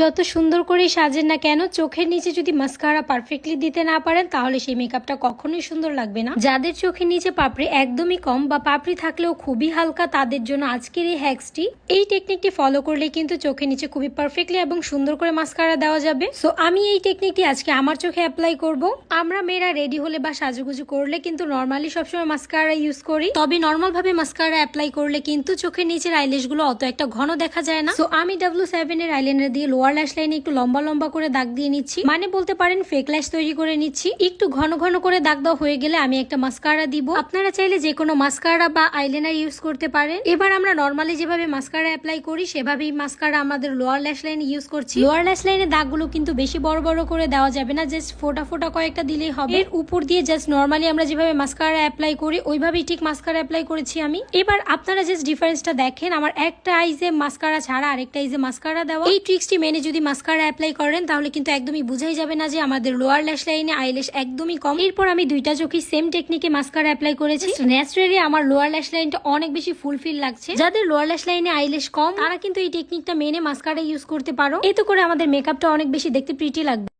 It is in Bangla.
যত সুন্দর করে সাজেন না কেন, চোখের নিচে যদি মাস্কারা পারফেক্টলি দিতে না পারেন, তাহলে সেই মেকআপটা কখনোই সুন্দর লাগবে না। যাদের চোখের নিচে পাপড়ি একদমই কম বা পাপড়ি থাকলেও খুবই হালকা, তাদের জন্য আজকের এই হ্যাক্সটি এই টেকনিকটি ফলো করলে কিন্তু চোখের নিচে খুবই পারফেক্টলি এবং সুন্দর করে মাস্কারা দেওয়া যাবে। সো আমি এই টেকনিকটি আজকে আমার চোখে অ্যাপ্লাই করব। আমরা মেয়েরা রেডি হলে বা সাজুগুজু করলে কিন্তু নর্মালি সবসময় মাস্কারা ইউজ করি। তবে নর্মাল ভাবে মাস্কারা অ্যাপ্লাই করলে কিন্তু চোখের নিচের আইলেশগুলো অত একটা ঘন দেখা যায় না। সো আমি ডাব্লু সেভেন এর আইলাইনার দিয়ে লোয়ার ল্যাশ লাইনে একটু লম্বা লম্বা করে দাগ দিয়ে নিচ্ছি। মানে বলতে পারেন ফেক ল্যাশ তৈরি করে নিচ্ছি। একটু ঘন ঘন করে দাগ দেওয়া হয়ে গেলে আমি একটা মাস্কারা দিব। আপনারা চাইলে যে কোনো মাস্কারা বা আইলাইনার ইউজ করতে পারেন। এবার আমরা নর্মালি যেভাবে মাস্কারা অ্যাপ্লাই করি, সেভাবেই মাস্কারা আমাদের লোয়ার ল্যাশ লাইনে ইউজ করছি। লোয়ার ল্যাশ লাইনে দাগগুলো কিন্তু বেশি বড় বড় করে দেওয়া যাবে না জাস্ট ফোটা ফোটা কয়েকটা দিলেই হবে। এর উপর দিয়ে জাস্ট নর্মালি আমরা যেভাবে মাস্কারা অ্যাপ্লাই করি, ওইভাবেই ঠিক মাস্কারা অ্যাপ্লাই করেছি আমি। এবার আপনারা জাস্ট ডিফারেন্সটা দেখেন। আমার একটা আইজে মাস্কারা ছাড়া আরেকটা আইজে মাস্কারা দেওয়া। এই ট্রিক্সটি মেনে যদি মাস্কারা অ্যাপ্লাই করেন তাহলে কিন্তু একদমই বুঝাই যাবে না যে আমাদের লোয়ার ল্যাশ লাইনে আইলেশ একদমই কম। এরপর আমি দুইটা চোখে সেম টেকনিকে মাস্কারা অ্যাপ্লাই করেছি। ন্যাচারালি আমার লোয়ার ল্যাশ লাইনটা অনেক বেশি ফুলফিল লাগছে। যাদের লোয়ার ল্যাশ লাইনে আইলেশ কম তারা কিন্তু এই টেকনিকটা মেনে মাস্কারা ইউজ করতে পারো। এতে করে আমাদের মেকআপটা অনেক বেশি দেখতে প্রিটি লাগবে।